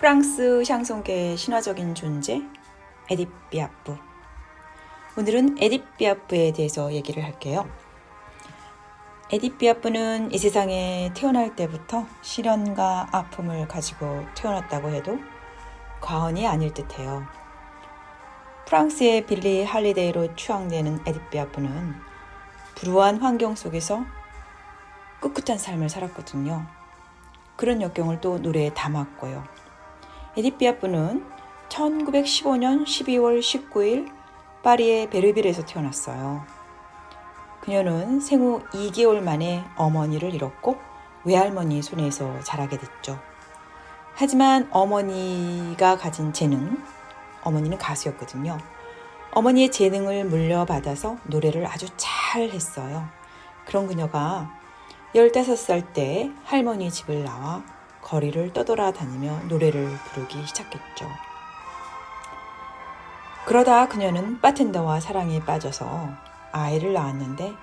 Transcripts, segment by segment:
프랑스 샹송계의 신화적인 존재 에디프 비아프. 오늘은 에디프 비아프에 대해서 얘기를 할게요. 에디프 비아프는 이 세상에 태어날 때부터 시련과 아픔을 가지고 태어났다고 해도 과언이 아닐 듯해요. 프랑스의 빌리 할리데이로 추앙되는 에디프 비아프는 불우한 환경 속에서 꿋꿋한 삶을 살았거든요. 그런 역경을 또 노래에 담았고요. 에디프 비아프는 1915년 12월 19일 파리의 베르빌에서 태어났어요. 그녀는 생후 2개월 만에 어머니를 잃었고 외할머니 손에서 자라게 됐죠. 하지만 어머니가 가진 재능, 어머니는 가수였거든요. 어머니의 재능을 물려받아서 노래를 아주 잘 했어요. 그런 그녀가 15살 때 할머니 집을 나와 거리를 떠돌아다니며 노래를 부르기 시작했죠. 그러다 그녀는 바텐더와 사랑에 빠져서 아이를 낳았는데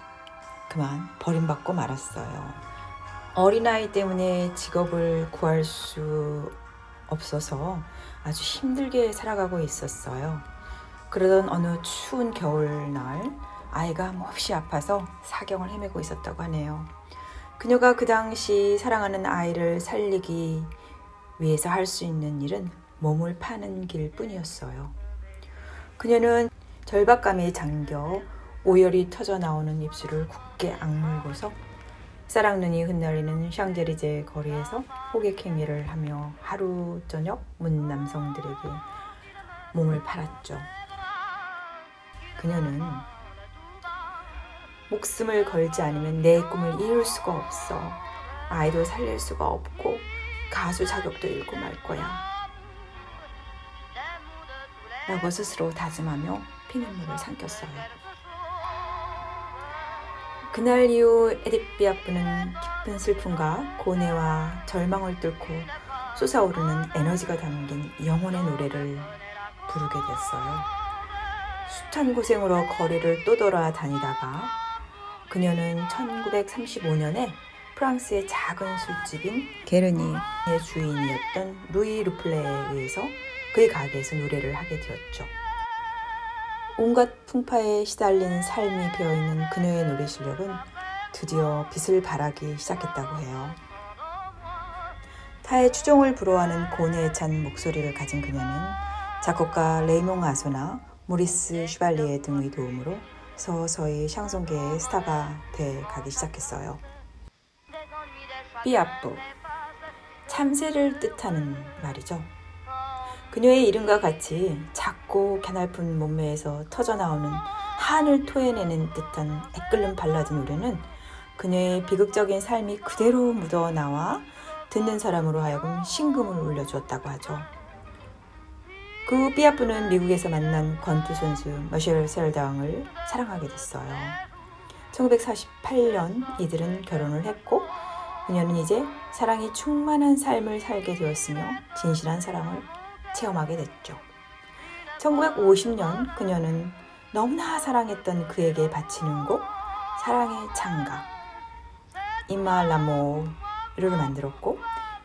그만 버림받고 말았어요. 어린아이 때문에 직업을 구할 수 없어서 아주 힘들게 살아가고 있었어요. 그러던 어느 추운 겨울날 아이가 몹시 아파서 사경을 헤매고 있었다고 하네요. 그녀가 그 당시 사랑하는 아이를 살리기 위해서 할 수 있는 일은 몸을 파는 길 뿐이었어요. 그녀는 절박감에 잠겨 오열이 터져 나오는 입술을 굳게 악물고서 사랑눈이 흩날리는 샹제리제 거리에서 호객행위를 하며 하루 저녁 문 남성들에게 몸을 팔았죠. 그녀는 목숨을 걸지 않으면 내 꿈을 이룰 수가 없어. 아이도 살릴 수가 없고 가수 자격도 잃고 말 거야. 라고 스스로 다짐하며 피눈물을 삼켰어요. 그날 이후 에디프 비아프는 깊은 슬픔과 고뇌와 절망을 뚫고 솟아오르는 에너지가 담긴 영혼의 노래를 부르게 됐어요. 숱한 고생으로 거리를 떠돌아 다니다가 그녀는 1935년에 프랑스의 작은 술집인 게르니의 주인이었던 루이 루플레에 의해서 그의 가게에서 노래를 하게 되었죠. 온갖 풍파에 시달린 삶이 배어있는 그녀의 노래 실력은 드디어 빛을 발하기 시작했다고 해요. 타의 추종을 불허하는 고뇌에 찬 목소리를 가진 그녀는 작곡가 레이몽 아소나 모리스 슈발리에 등의 도움으로 서서히 샹송계의 스타가 돼 가기 시작했어요. 삐아뿌 참새를 뜻하는 말이죠. 그녀의 이름과 같이 작고 가냘픈 몸매에서 터져나오는 한을 토해내는 듯한 애끓는 발라드 노래는 그녀의 비극적인 삶이 그대로 묻어나와 듣는 사람으로 하여금 심금을 울려주었다고 하죠. 그 삐아뿌는 미국에서 만난 권투 선수 머셸 셀당을 사랑하게 됐어요. 1948년 이들은 결혼을 했고 그녀는 이제 사랑이 충만한 삶을 살게 되었으며 진실한 사랑을 체험하게 됐죠. 1950년 그녀는 너무나 사랑했던 그에게 바치는 곡 사랑의 창가 이말라모를 만들었고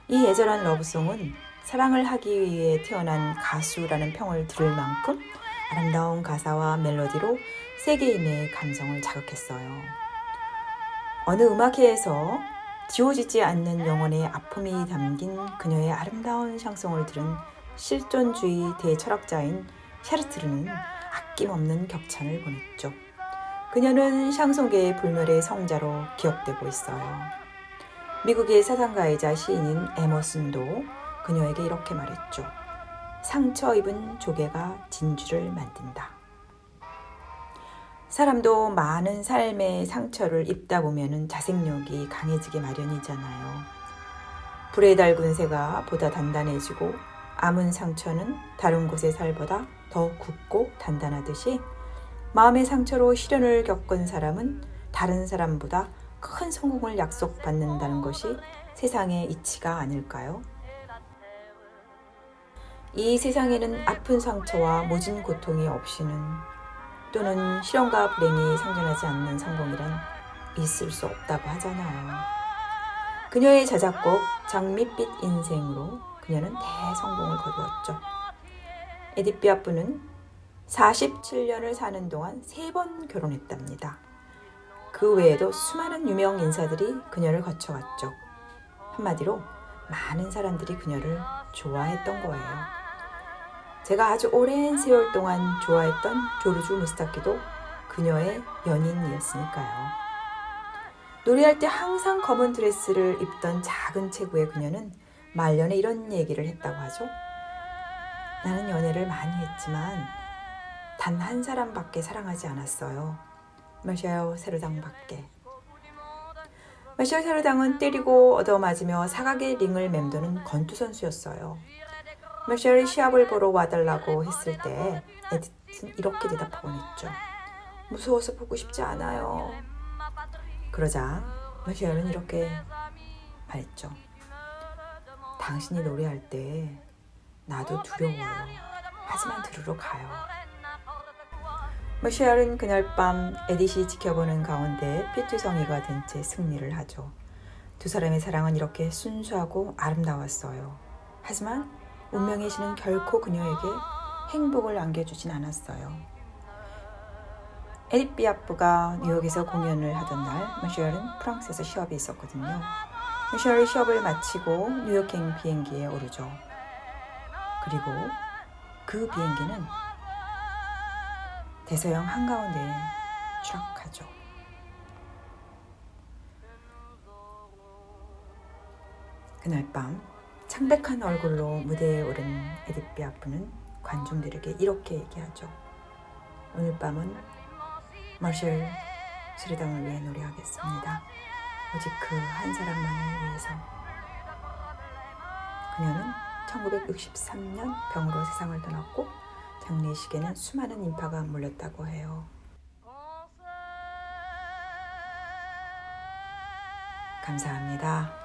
이 애절한 러브송은 사랑을 하기 위해 태어난 가수라는 평을 들을 만큼 아름다운 가사와 멜로디로 세계인의 감성을 자극했어요. 어느 음악회에서 지워지지 않는 영혼의 아픔이 담긴 그녀의 아름다운 샹송을 들은 실존주의 대철학자인 샤르트르는 아낌없는 격찬을 보냈죠. 그녀는 샹송계의 불멸의 성자로 기억되고 있어요. 미국의 사상가이자 시인인 에머슨도 그녀에게 이렇게 말했죠. 상처 입은 조개가 진주를 만든다. 사람도 많은 삶의 상처를 입다 보면 자생력이 강해지게 마련이잖아요. 불에 달군 새가 보다 단단해지고 아문 상처는 다른 곳의 살보다 더 굵고 단단하듯이 마음의 상처로 시련을 겪은 사람은 다른 사람보다 큰 성공을 약속받는다는 것이 세상의 이치가 아닐까요? 이 세상에는 아픈 상처와 모진 고통이 없이는 또는 시련과 불행이 상존하지 않는 성공이란 있을 수 없다고 하잖아요. 그녀의 자작곡 장밋빛 인생으로 그녀는 대성공을 거두었죠. 에디트 피아프는 47년을 사는 동안 세번 결혼했답니다. 그 외에도 수많은 유명 인사들이 그녀를 거쳐갔죠. 한마디로 많은 사람들이 그녀를 좋아했던 거예요. 제가 아주 오랜 세월 동안 좋아했던 조르주 무스타키도 그녀의 연인이었으니까요. 노래할 때 항상 검은 드레스를 입던 작은 체구의 그녀는 말년에 이런 얘기를 했다고 하죠. 나는 연애를 많이 했지만 단 한 사람밖에 사랑하지 않았어요. 마샤오 세르당밖에. 마샤오 세르당은 때리고 얻어맞으며 사각의 링을 맴도는 권투 선수였어요. 마샬이 시합을 보러 와달라고 했을 때 에디트는 이렇게 대답하곤 했죠. 무서워서 보고 싶지 않아요. 그러자 마샬은 이렇게 말했죠. 당신이 노래할 때 나도 두려워요. 하지만 들으러 가요. 마샬은 그날 밤 에디시 지켜보는 가운데 피투성이가 된 채 승리를 하죠. 두 사람의 사랑은 이렇게 순수하고 아름다웠어요. 하지만 운명의 신은 결코 그녀에게 행복을 안겨주진 않았어요. 에디 비아프가 뉴욕에서 공연을 하던 날, 마샬은 프랑스에서 시합이 있었거든요. 마샬이 시합을 마치고 뉴욕행 비행기에 오르죠. 그리고 그 비행기는 대서양 한가운데에 추락하죠. 그날 밤 창백한 얼굴로 무대에 오른 에디트 비아프는 관중들에게 이렇게 얘기하죠. 오늘 밤은 마셜 스리당을 위해 노래하겠습니다. 오직 그 한 사람만을 위해서. 그녀는 1963년 병으로 세상을 떠났고 장례식에는 수많은 인파가 몰렸다고 해요. 감사합니다.